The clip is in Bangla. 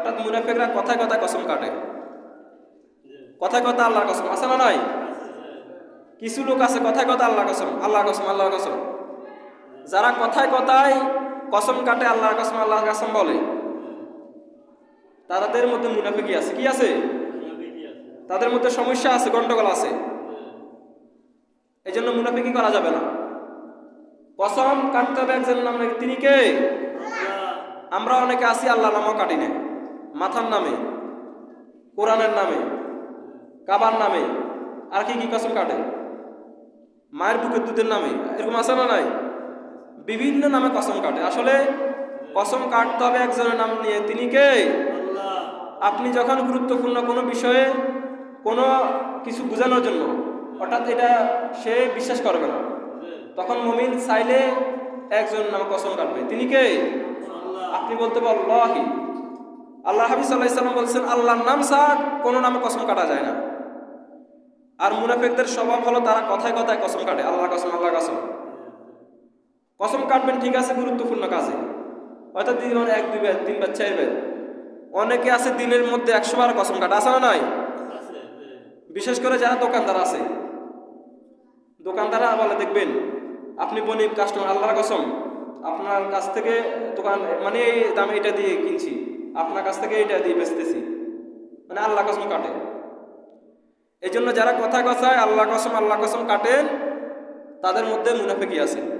অর্থাৎ মুনাফিকরা কথায় কথায় কসম কাটে। কথায় কথা আল্লাহর কসম, আছে না নয় কিছু লোক আছে, কথায় কথা আল্লাহ কসম আল্লাহ কসম আল্লাহ কসম। যারা কথায় কথায় কসম কাটে, আল্লাহর কসম আল্লাহর কসম বলে। তাদের মধ্যে মুনাফিকি আছে। কি আছে? তাদের মধ্যে সমস্যা আছে, গন্ডগোল আছে। এই জন্য মুনাফিকি করা যাবে না। কসম কাটতে হবে একজন নাম। তিনি কে? আমরা অনেকে আছি আল্লাহ নামও কাটি না মাথার নামে কোরআনের নামে কাবার নামে আর কি কি কসম কাটে? মায়ের বুকের দুধের নামে এরকম আছে না নাই? বিভিন্ন নামে কসম কাটে। আসলে কসম কাটতে হবে একজনের নাম নিয়ে। তিনি কে? আপনি যখন গুরুত্বপূর্ণ কোনো বিষয়ে কোনো কিছু বোঝানোর জন্য হঠাৎ এটা সে বিশ্বাস করবে না তখন মমিন চাইলে একজন নাম কসম কাটবে। তিনি কে? আপনি বলতে বল্লাহি আল্লাহ হাবিজ সাল্লাহ সাল্লাম বলছেন, আল্লাহর নাম ছাড় কোনো নামে কসম কাটা যায় না। আর মুনাফিকদের স্বভাব হলো তারা কথায় কথায় কসম কাটে আল্লাহ কসম আল্লাহ কসম। কসম কাটবেন ঠিক আছে, গুরুত্বপূর্ণ কাজে। হয়তো দিন এক, দুই বেদ, তিন দুইবার তিনবার চারবার অনেকে আছে দিনের মধ্যে একশো বার কসম কাটা, আছে না নাই? বিশেষ করে যারা দোকানদার আছে। দোকানদাররা বলে, দেখবেন, আপনি বনিব কাস্টমার আল্লাহর কসম, আপনার কাছ থেকে দোকান মানে দামে এটা দিয়ে কিনছি। আপনার কাছ থেকে এটা দিয়ে বেচতেছি। মানে আল্লাহ কসম কাটে। এই জন্য যারা কথা কথায় আল্লাহ কসম আল্লাহ কসম কাটেন, তাদের মধ্যে মুনাফিকি আছে।